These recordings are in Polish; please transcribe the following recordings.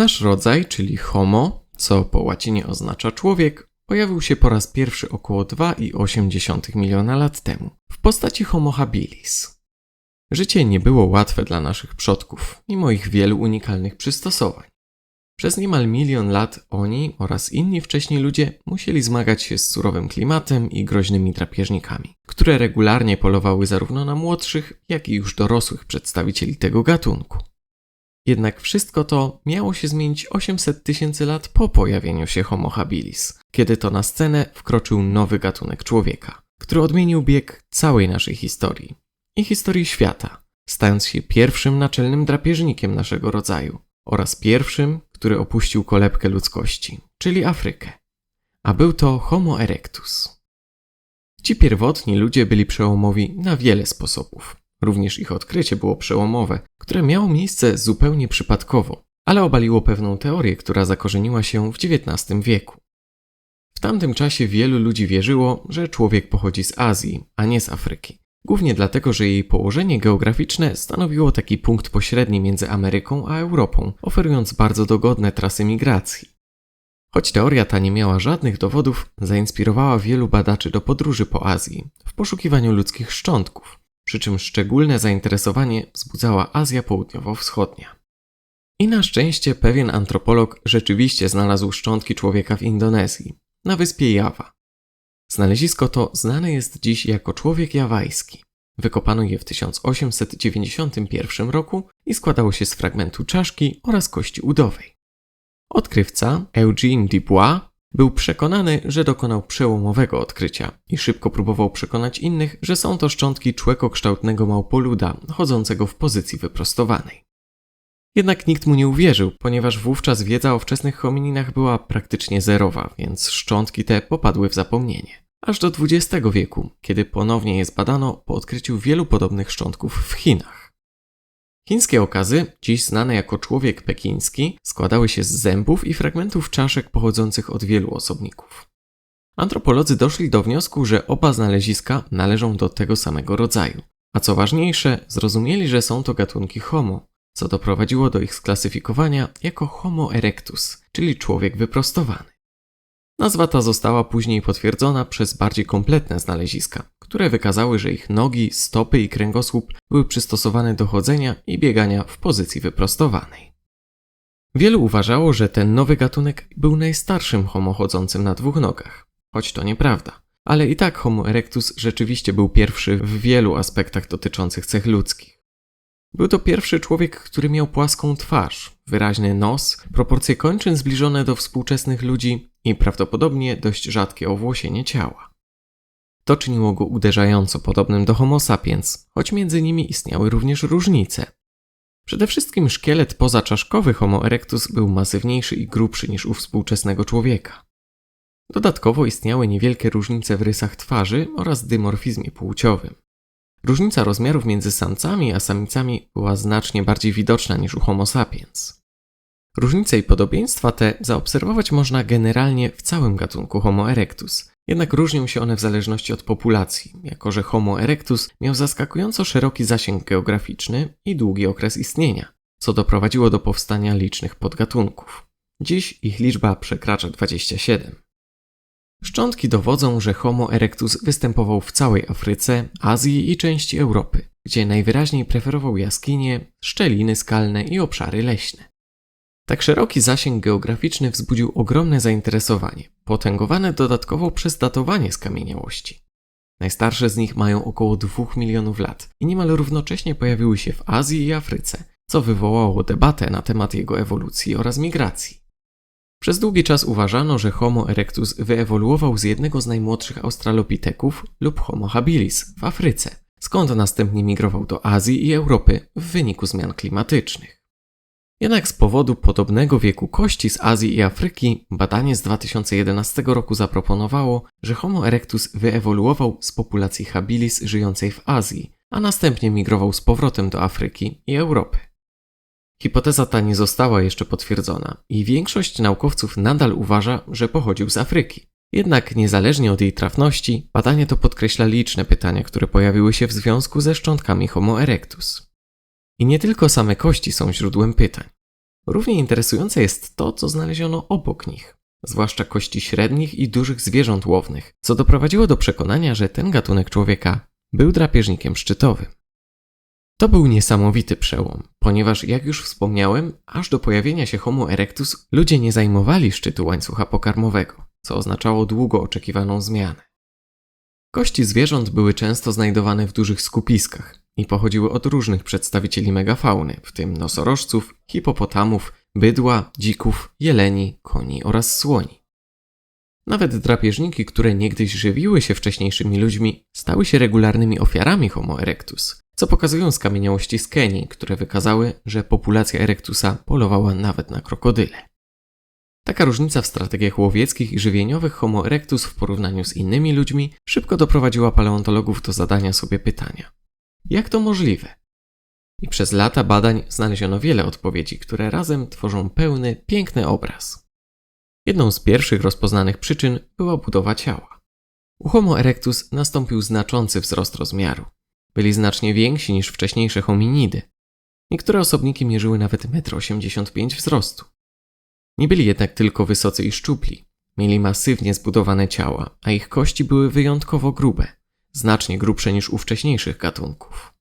Nasz rodzaj, czyli Homo, co po łacinie oznacza człowiek, pojawił się po raz pierwszy około 2,8 miliona lat temu w postaci Homo habilis. Życie nie było łatwe dla naszych przodków, mimo ich wielu unikalnych przystosowań. Przez niemal milion lat oni oraz inni wcześni ludzie musieli zmagać się z surowym klimatem i groźnymi drapieżnikami, które regularnie polowały zarówno na młodszych, jak i już dorosłych przedstawicieli tego gatunku. Jednak wszystko to miało się zmienić 800 tysięcy lat po pojawieniu się Homo habilis, kiedy to na scenę wkroczył nowy gatunek człowieka, który odmienił bieg całej naszej historii i historii świata, stając się pierwszym naczelnym drapieżnikiem naszego rodzaju oraz pierwszym, który opuścił kolebkę ludzkości, czyli Afrykę. A był to Homo erectus. Ci pierwotni ludzie byli przełomowi na wiele sposobów. Również ich odkrycie było przełomowe, które miało miejsce zupełnie przypadkowo, ale obaliło pewną teorię, która zakorzeniła się w XIX wieku. W tamtym czasie wielu ludzi wierzyło, że człowiek pochodzi z Azji, a nie z Afryki. Głównie dlatego, że jej położenie geograficzne stanowiło taki punkt pośredni między Ameryką a Europą, oferując bardzo dogodne trasy migracji. Choć teoria ta nie miała żadnych dowodów, zainspirowała wielu badaczy do podróży po Azji w poszukiwaniu ludzkich szczątków, przy czym szczególne zainteresowanie wzbudzała Azja Południowo-Wschodnia. I na szczęście pewien antropolog rzeczywiście znalazł szczątki człowieka w Indonezji, na wyspie Jawa. Znalezisko to znane jest dziś jako człowiek jawajski. Wykopano je w 1891 roku i składało się z fragmentu czaszki oraz kości udowej. Odkrywca Eugene Dubois był przekonany, że dokonał przełomowego odkrycia i szybko próbował przekonać innych, że są to szczątki człekokształtnego małpoluda chodzącego w pozycji wyprostowanej. Jednak nikt mu nie uwierzył, ponieważ wówczas wiedza o wczesnych homininach była praktycznie zerowa, więc szczątki te popadły w zapomnienie. Aż do XX wieku, kiedy ponownie je zbadano po odkryciu wielu podobnych szczątków w Chinach. Chińskie okazy, dziś znane jako człowiek pekiński, składały się z zębów i fragmentów czaszek pochodzących od wielu osobników. Antropolodzy doszli do wniosku, że oba znaleziska należą do tego samego rodzaju, a co ważniejsze, zrozumieli, że są to gatunki Homo, co doprowadziło do ich sklasyfikowania jako Homo erectus, czyli człowiek wyprostowany. Nazwa ta została później potwierdzona przez bardziej kompletne znaleziska, które wykazały, że ich nogi, stopy i kręgosłup były przystosowane do chodzenia i biegania w pozycji wyprostowanej. Wielu uważało, że ten nowy gatunek był najstarszym homo chodzącym na dwóch nogach, choć to nieprawda. Ale i tak Homo erectus rzeczywiście był pierwszy w wielu aspektach dotyczących cech ludzkich. Był to pierwszy człowiek, który miał płaską twarz, wyraźny nos, proporcje kończyn zbliżone do współczesnych ludzi i prawdopodobnie dość rzadkie owłosienie ciała. To czyniło go uderzająco podobnym do Homo sapiens, choć między nimi istniały również różnice. Przede wszystkim szkielet pozaczaszkowy Homo erectus był masywniejszy i grubszy niż u współczesnego człowieka. Dodatkowo istniały niewielkie różnice w rysach twarzy oraz dymorfizmie płciowym. Różnica rozmiarów między samcami a samicami była znacznie bardziej widoczna niż u Homo sapiens. Różnice i podobieństwa te zaobserwować można generalnie w całym gatunku Homo erectus, jednak różnią się one w zależności od populacji, jako że Homo erectus miał zaskakująco szeroki zasięg geograficzny i długi okres istnienia, co doprowadziło do powstania licznych podgatunków. Dziś ich liczba przekracza 27. Szczątki dowodzą, że Homo erectus występował w całej Afryce, Azji i części Europy, gdzie najwyraźniej preferował jaskinie, szczeliny skalne i obszary leśne. Tak szeroki zasięg geograficzny wzbudził ogromne zainteresowanie, potęgowane dodatkowo przez datowanie skamieniałości. Najstarsze z nich mają około 2 milionów lat i niemal równocześnie pojawiły się w Azji i Afryce, co wywołało debatę na temat jego ewolucji oraz migracji. Przez długi czas uważano, że Homo erectus wyewoluował z jednego z najmłodszych australopiteków lub Homo habilis w Afryce, skąd następnie migrował do Azji i Europy w wyniku zmian klimatycznych. Jednak z powodu podobnego wieku kości z Azji i Afryki, badanie z 2011 roku zaproponowało, że Homo erectus wyewoluował z populacji habilis żyjącej w Azji, a następnie migrował z powrotem do Afryki i Europy. Hipoteza ta nie została jeszcze potwierdzona i większość naukowców nadal uważa, że pochodził z Afryki. Jednak niezależnie od jej trafności, badanie to podkreśla liczne pytania, które pojawiły się w związku ze szczątkami Homo erectus. I nie tylko same kości są źródłem pytań. Równie interesujące jest to, co znaleziono obok nich, zwłaszcza kości średnich i dużych zwierząt łownych, co doprowadziło do przekonania, że ten gatunek człowieka był drapieżnikiem szczytowym. To był niesamowity przełom, ponieważ, jak już wspomniałem, aż do pojawienia się Homo erectus ludzie nie zajmowali szczytu łańcucha pokarmowego, co oznaczało długo oczekiwaną zmianę. Kości zwierząt były często znajdowane w dużych skupiskach i pochodziły od różnych przedstawicieli megafauny, w tym nosorożców, hipopotamów, bydła, dzików, jeleni, koni oraz słoni. Nawet drapieżniki, które niegdyś żywiły się wcześniejszymi ludźmi, stały się regularnymi ofiarami Homo erectus, co pokazują skamieniałości z Kenii, które wykazały, że populacja erectusa polowała nawet na krokodyle. Taka różnica w strategiach łowieckich i żywieniowych Homo erectus w porównaniu z innymi ludźmi szybko doprowadziła paleontologów do zadania sobie pytania: jak to możliwe? I przez lata badań znaleziono wiele odpowiedzi, które razem tworzą pełny, piękny obraz. Jedną z pierwszych rozpoznanych przyczyn była budowa ciała. U Homo erectus nastąpił znaczący wzrost rozmiaru. Byli znacznie więksi niż wcześniejsze hominidy. Niektóre osobniki mierzyły nawet 1,85 m wzrostu. Nie byli jednak tylko wysocy i szczupli. Mieli masywnie zbudowane ciała, a ich kości były wyjątkowo grube, znacznie grubsze niż u wcześniejszych gatunków.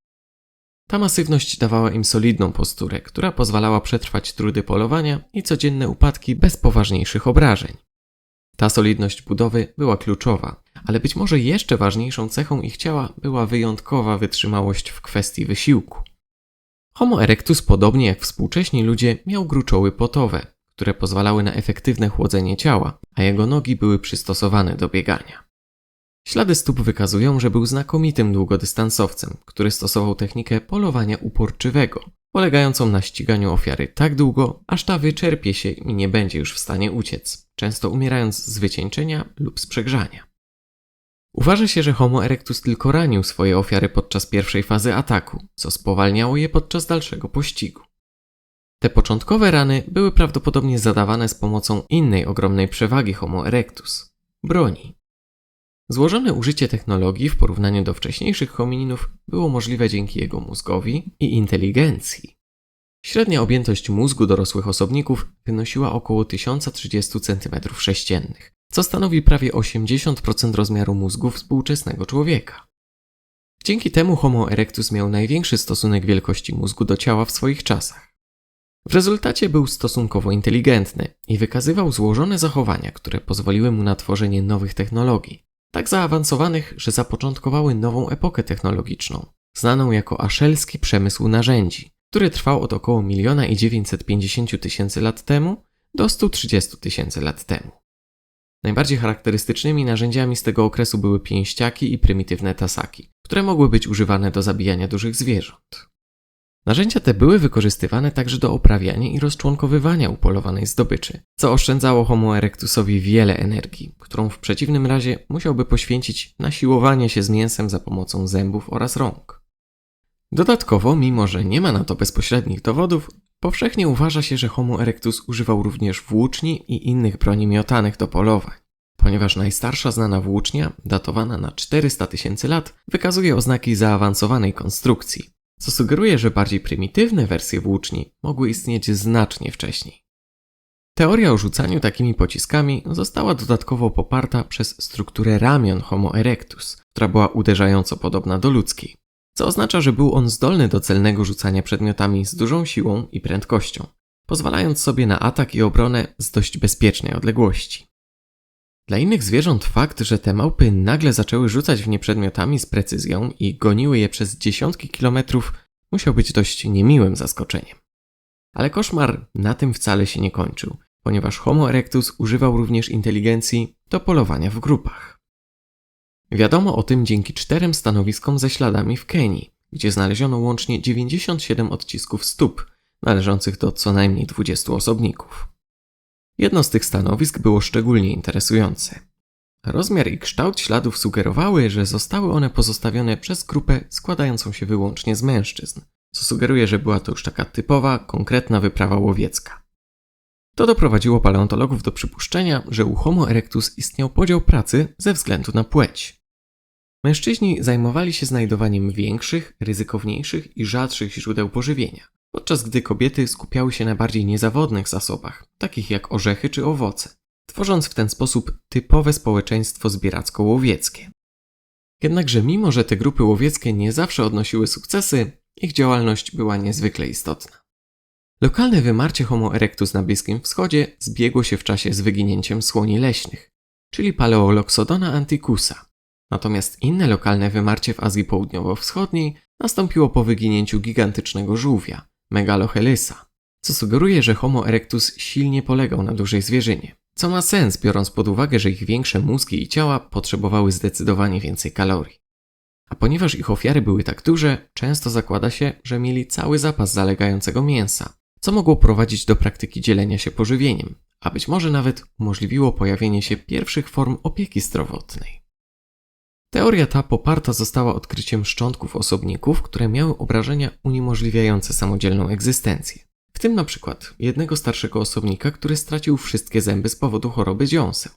Ta masywność dawała im solidną posturę, która pozwalała przetrwać trudy polowania i codzienne upadki bez poważniejszych obrażeń. Ta solidność budowy była kluczowa, ale być może jeszcze ważniejszą cechą ich ciała była wyjątkowa wytrzymałość w kwestii wysiłku. Homo erectus, podobnie jak współcześni ludzie, miał gruczoły potowe, które pozwalały na efektywne chłodzenie ciała, a jego nogi były przystosowane do biegania. Ślady stóp wykazują, że był znakomitym długodystansowcem, który stosował technikę polowania uporczywego, polegającą na ściganiu ofiary tak długo, aż ta wyczerpie się i nie będzie już w stanie uciec, często umierając z wycieńczenia lub z przegrzania. Uważa się, że Homo erectus tylko ranił swoje ofiary podczas pierwszej fazy ataku, co spowalniało je podczas dalszego pościgu. Te początkowe rany były prawdopodobnie zadawane z pomocą innej ogromnej przewagi Homo erectus broni. Złożone użycie technologii w porównaniu do wcześniejszych homininów było możliwe dzięki jego mózgowi i inteligencji. Średnia objętość mózgu dorosłych osobników wynosiła około 1030 cm3, co stanowi prawie 80% rozmiaru mózgu współczesnego człowieka. Dzięki temu Homo erectus miał największy stosunek wielkości mózgu do ciała w swoich czasach. W rezultacie był stosunkowo inteligentny i wykazywał złożone zachowania, które pozwoliły mu na tworzenie nowych technologii, tak zaawansowanych, że zapoczątkowały nową epokę technologiczną, znaną jako aszelski przemysł narzędzi, który trwał od około 1 950 tysięcy lat temu do 130 tysięcy lat temu. Najbardziej charakterystycznymi narzędziami z tego okresu były pięściaki i prymitywne tasaki, które mogły być używane do zabijania dużych zwierząt. Narzędzia te były wykorzystywane także do oprawiania i rozczłonkowywania upolowanej zdobyczy, co oszczędzało Homo erectusowi wiele energii, którą w przeciwnym razie musiałby poświęcić na siłowanie się z mięsem za pomocą zębów oraz rąk. Dodatkowo, mimo że nie ma na to bezpośrednich dowodów, powszechnie uważa się, że Homo erectus używał również włóczni i innych broni miotanych do polowań, ponieważ najstarsza znana włócznia, datowana na 400 tysięcy lat, wykazuje oznaki zaawansowanej konstrukcji, co sugeruje, że bardziej prymitywne wersje włóczni mogły istnieć znacznie wcześniej. Teoria o rzucaniu takimi pociskami została dodatkowo poparta przez strukturę ramion Homo erectus, która była uderzająco podobna do ludzkiej, co oznacza, że był on zdolny do celnego rzucania przedmiotami z dużą siłą i prędkością, pozwalając sobie na atak i obronę z dość bezpiecznej odległości. Dla innych zwierząt fakt, że te małpy nagle zaczęły rzucać w nie przedmiotami z precyzją i goniły je przez dziesiątki kilometrów, musiał być dość niemiłym zaskoczeniem. Ale koszmar na tym wcale się nie kończył, ponieważ Homo erectus używał również inteligencji do polowania w grupach. Wiadomo o tym dzięki czterem stanowiskom ze śladami w Kenii, gdzie znaleziono łącznie 97 odcisków stóp, należących do co najmniej 20 osobników. Jedno z tych stanowisk było szczególnie interesujące. Rozmiar i kształt śladów sugerowały, że zostały one pozostawione przez grupę składającą się wyłącznie z mężczyzn, co sugeruje, że była to już taka typowa, konkretna wyprawa łowiecka. To doprowadziło paleontologów do przypuszczenia, że u Homo erectus istniał podział pracy ze względu na płeć. Mężczyźni zajmowali się znajdowaniem większych, ryzykowniejszych i rzadszych źródeł pożywienia, podczas gdy kobiety skupiały się na bardziej niezawodnych zasobach, takich jak orzechy czy owoce, tworząc w ten sposób typowe społeczeństwo zbieracko-łowieckie. Jednakże mimo, że te grupy łowieckie nie zawsze odnosiły sukcesy, ich działalność była niezwykle istotna. Lokalne wymarcie Homo erectus na Bliskim Wschodzie zbiegło się w czasie z wyginięciem słoni leśnych, czyli Paleoloxodona anticusa. Natomiast inne lokalne wymarcie w Azji Południowo-Wschodniej nastąpiło po wyginięciu gigantycznego żółwia, Megalochelisa, co sugeruje, że Homo erectus silnie polegał na dużej zwierzynie. Co ma sens, biorąc pod uwagę, że ich większe mózgi i ciała potrzebowały zdecydowanie więcej kalorii. A ponieważ ich ofiary były tak duże, często zakłada się, że mieli cały zapas zalegającego mięsa, co mogło prowadzić do praktyki dzielenia się pożywieniem, a być może nawet umożliwiło pojawienie się pierwszych form opieki zdrowotnej. Teoria ta poparta została odkryciem szczątków osobników, które miały obrażenia uniemożliwiające samodzielną egzystencję. W tym na przykład jednego starszego osobnika, który stracił wszystkie zęby z powodu choroby dziąseł.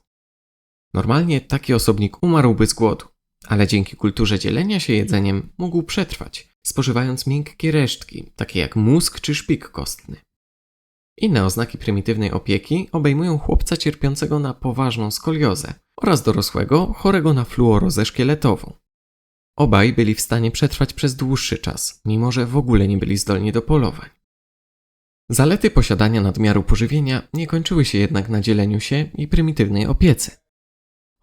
Normalnie taki osobnik umarłby z głodu, ale dzięki kulturze dzielenia się jedzeniem mógł przetrwać, spożywając miękkie resztki, takie jak mózg czy szpik kostny. Inne oznaki prymitywnej opieki obejmują chłopca cierpiącego na poważną skoliozę oraz dorosłego chorego na fluorozę szkieletową. Obaj byli w stanie przetrwać przez dłuższy czas, mimo że w ogóle nie byli zdolni do polowań. Zalety posiadania nadmiaru pożywienia nie kończyły się jednak na dzieleniu się i prymitywnej opiece.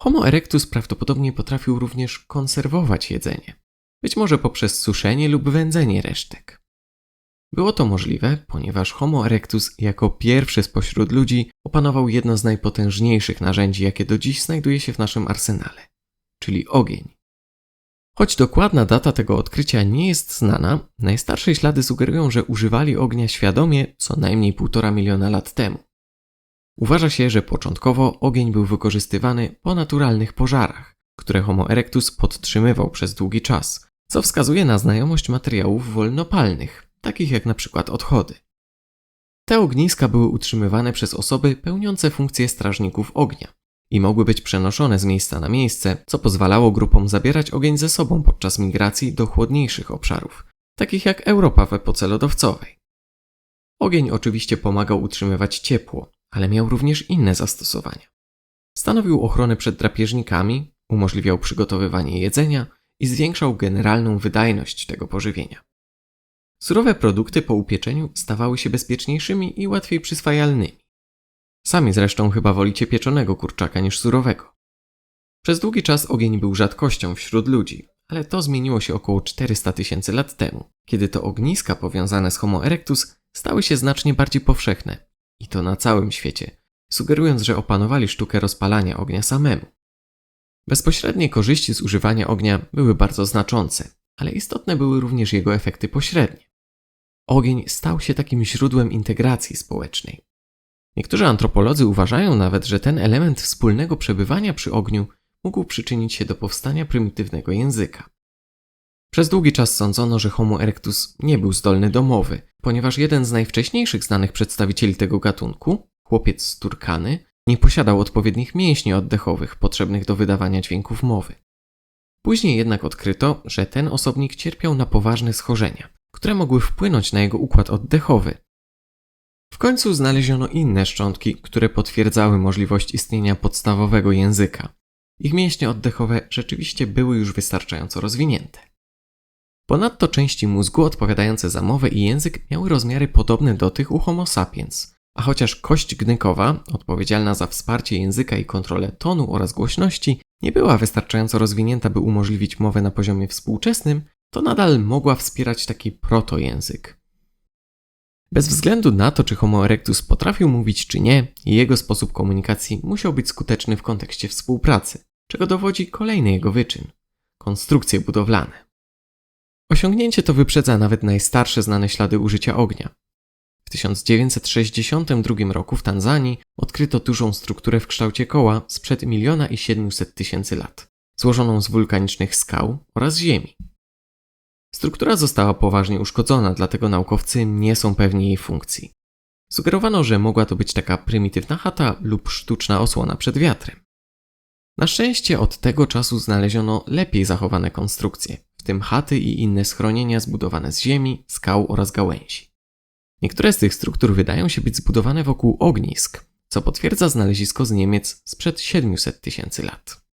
Homo erectus prawdopodobnie potrafił również konserwować jedzenie, być może poprzez suszenie lub wędzenie resztek. Było to możliwe, ponieważ Homo erectus jako pierwszy spośród ludzi opanował jedno z najpotężniejszych narzędzi, jakie do dziś znajduje się w naszym arsenale, czyli ogień. Choć dokładna data tego odkrycia nie jest znana, najstarsze ślady sugerują, że używali ognia świadomie co najmniej półtora miliona lat temu. Uważa się, że początkowo ogień był wykorzystywany po naturalnych pożarach, które Homo erectus podtrzymywał przez długi czas, co wskazuje na znajomość materiałów wolnopalnych, takich jak przykład odchody. Te ogniska były utrzymywane przez osoby pełniące funkcję strażników ognia i mogły być przenoszone z miejsca na miejsce, co pozwalało grupom zabierać ogień ze sobą podczas migracji do chłodniejszych obszarów, takich jak Europa w epoce lodowcowej. Ogień oczywiście pomagał utrzymywać ciepło, ale miał również inne zastosowania. Stanowił ochronę przed drapieżnikami, umożliwiał przygotowywanie jedzenia i zwiększał generalną wydajność tego pożywienia. Surowe produkty po upieczeniu stawały się bezpieczniejszymi i łatwiej przyswajalnymi. Sami zresztą chyba wolicie pieczonego kurczaka niż surowego. Przez długi czas ogień był rzadkością wśród ludzi, ale to zmieniło się około 400 tysięcy lat temu, kiedy to ogniska powiązane z Homo erectus stały się znacznie bardziej powszechne i to na całym świecie, sugerując, że opanowali sztukę rozpalania ognia samemu. Bezpośrednie korzyści z używania ognia były bardzo znaczące, ale istotne były również jego efekty pośrednie. Ogień stał się takim źródłem integracji społecznej. Niektórzy antropolodzy uważają nawet, że ten element wspólnego przebywania przy ogniu mógł przyczynić się do powstania prymitywnego języka. Przez długi czas sądzono, że Homo erectus nie był zdolny do mowy, ponieważ jeden z najwcześniejszych znanych przedstawicieli tego gatunku, chłopiec z Turkany, nie posiadał odpowiednich mięśni oddechowych potrzebnych do wydawania dźwięków mowy. Później jednak odkryto, że ten osobnik cierpiał na poważne schorzenia, które mogły wpłynąć na jego układ oddechowy. W końcu znaleziono inne szczątki, które potwierdzały możliwość istnienia podstawowego języka. Ich mięśnie oddechowe rzeczywiście były już wystarczająco rozwinięte. Ponadto części mózgu odpowiadające za mowę i język miały rozmiary podobne do tych u Homo sapiens, a chociaż kość gnykowa, odpowiedzialna za wsparcie języka i kontrolę tonu oraz głośności, nie była wystarczająco rozwinięta, by umożliwić mowę na poziomie współczesnym, to nadal mogła wspierać taki protojęzyk. Bez względu na to, czy Homo erectus potrafił mówić czy nie, jego sposób komunikacji musiał być skuteczny w kontekście współpracy, czego dowodzi kolejny jego wyczyn konstrukcje budowlane. Osiągnięcie to wyprzedza nawet najstarsze znane ślady użycia ognia. W 1962 roku w Tanzanii odkryto dużą strukturę w kształcie koła sprzed miliona i 700 tysięcy lat, złożoną z wulkanicznych skał oraz ziemi. Struktura została poważnie uszkodzona, dlatego naukowcy nie są pewni jej funkcji. Sugerowano, że mogła to być taka prymitywna chata lub sztuczna osłona przed wiatrem. Na szczęście od tego czasu znaleziono lepiej zachowane konstrukcje, w tym chaty i inne schronienia zbudowane z ziemi, skał oraz gałęzi. Niektóre z tych struktur wydają się być zbudowane wokół ognisk, co potwierdza znalezisko z Niemiec sprzed 700 tysięcy lat.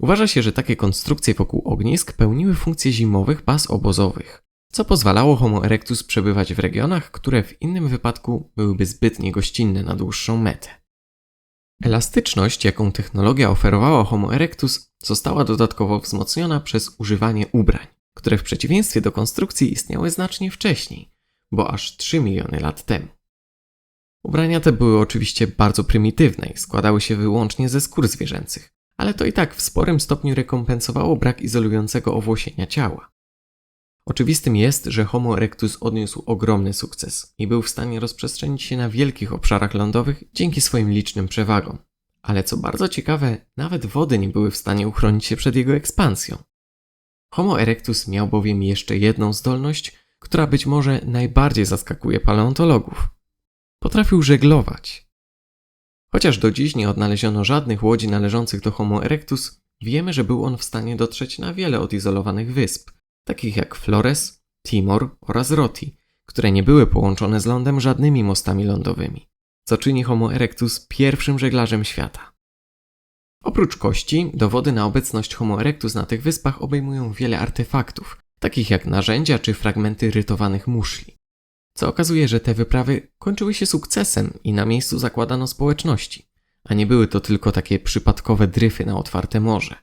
Uważa się, że takie konstrukcje wokół ognisk pełniły funkcje zimowych baz obozowych, co pozwalało Homo erectus przebywać w regionach, które w innym wypadku byłyby zbyt niegościnne na dłuższą metę. Elastyczność, jaką technologia oferowała Homo erectus, została dodatkowo wzmocniona przez używanie ubrań, które w przeciwieństwie do konstrukcji istniały znacznie wcześniej, bo aż 3 miliony lat temu. Ubrania te były oczywiście bardzo prymitywne i składały się wyłącznie ze skór zwierzęcych, ale to i tak w sporym stopniu rekompensowało brak izolującego owłosienia ciała. Oczywistym jest, że Homo erectus odniósł ogromny sukces i był w stanie rozprzestrzenić się na wielkich obszarach lądowych dzięki swoim licznym przewagom. Ale co bardzo ciekawe, nawet wody nie były w stanie uchronić się przed jego ekspansją. Homo erectus miał bowiem jeszcze jedną zdolność, która być może najbardziej zaskakuje paleontologów. Potrafił żeglować. Chociaż do dziś nie odnaleziono żadnych łodzi należących do Homo erectus, wiemy, że był on w stanie dotrzeć na wiele odizolowanych wysp, takich jak Flores, Timor oraz Roti, które nie były połączone z lądem żadnymi mostami lądowymi, co czyni Homo erectus pierwszym żeglarzem świata. Oprócz kości, dowody na obecność Homo erectus na tych wyspach obejmują wiele artefaktów, takich jak narzędzia czy fragmenty rytowanych muszli. Co okazuje, że te wyprawy kończyły się sukcesem i na miejscu zakładano społeczności, a nie były to tylko takie przypadkowe dryfy na otwarte morze.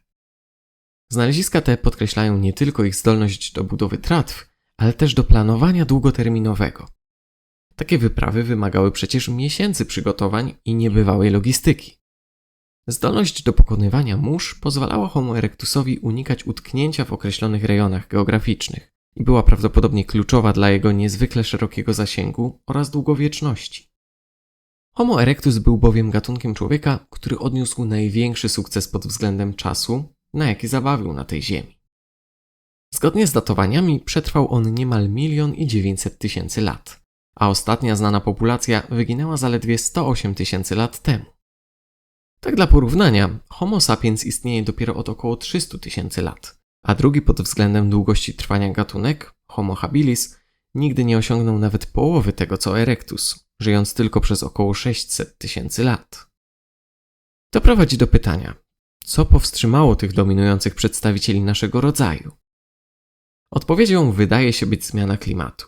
Znaleziska te podkreślają nie tylko ich zdolność do budowy tratw, ale też do planowania długoterminowego. Takie wyprawy wymagały przecież miesięcy przygotowań i niebywałej logistyki. Zdolność do pokonywania mórz pozwalała Homo erectusowi unikać utknięcia w określonych rejonach geograficznych i była prawdopodobnie kluczowa dla jego niezwykle szerokiego zasięgu oraz długowieczności. Homo erectus był bowiem gatunkiem człowieka, który odniósł największy sukces pod względem czasu, na jaki zabawił na tej ziemi. Zgodnie z datowaniami przetrwał on niemal milion i dziewięćset tysięcy lat, a ostatnia znana populacja wyginęła zaledwie 108 tysięcy lat temu. Tak dla porównania, Homo sapiens istnieje dopiero od około 300 tysięcy lat, a drugi pod względem długości trwania gatunek, Homo habilis, nigdy nie osiągnął nawet połowy tego co Erectus, żyjąc tylko przez około 600 tysięcy lat. To prowadzi do pytania, co powstrzymało tych dominujących przedstawicieli naszego rodzaju? Odpowiedzią wydaje się być zmiana klimatu.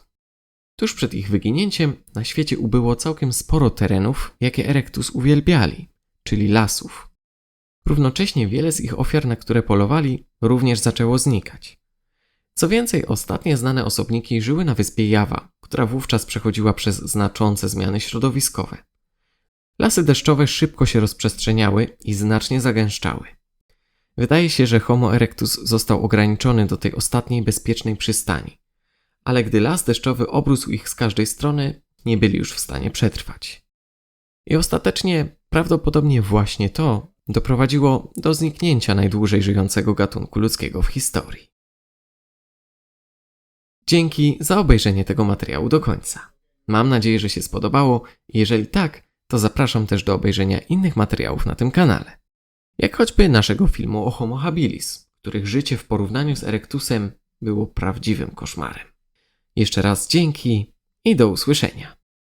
Tuż przed ich wyginięciem na świecie ubyło całkiem sporo terenów, jakie Erectus uwielbiali, czyli lasów. Równocześnie wiele z ich ofiar, na które polowali, również zaczęło znikać. Co więcej, ostatnie znane osobniki żyły na wyspie Jawa, która wówczas przechodziła przez znaczące zmiany środowiskowe. Lasy deszczowe szybko się rozprzestrzeniały i znacznie zagęszczały. Wydaje się, że Homo erectus został ograniczony do tej ostatniej bezpiecznej przystani, ale gdy las deszczowy obrósł ich z każdej strony, nie byli już w stanie przetrwać. I ostatecznie prawdopodobnie właśnie to doprowadziło do zniknięcia najdłużej żyjącego gatunku ludzkiego w historii. Dzięki za obejrzenie tego materiału do końca. Mam nadzieję, że się spodobało. Jeżeli tak, to zapraszam też do obejrzenia innych materiałów na tym kanale. Jak choćby naszego filmu o Homo habilis, których życie w porównaniu z Erectusem było prawdziwym koszmarem. Jeszcze raz dzięki i do usłyszenia.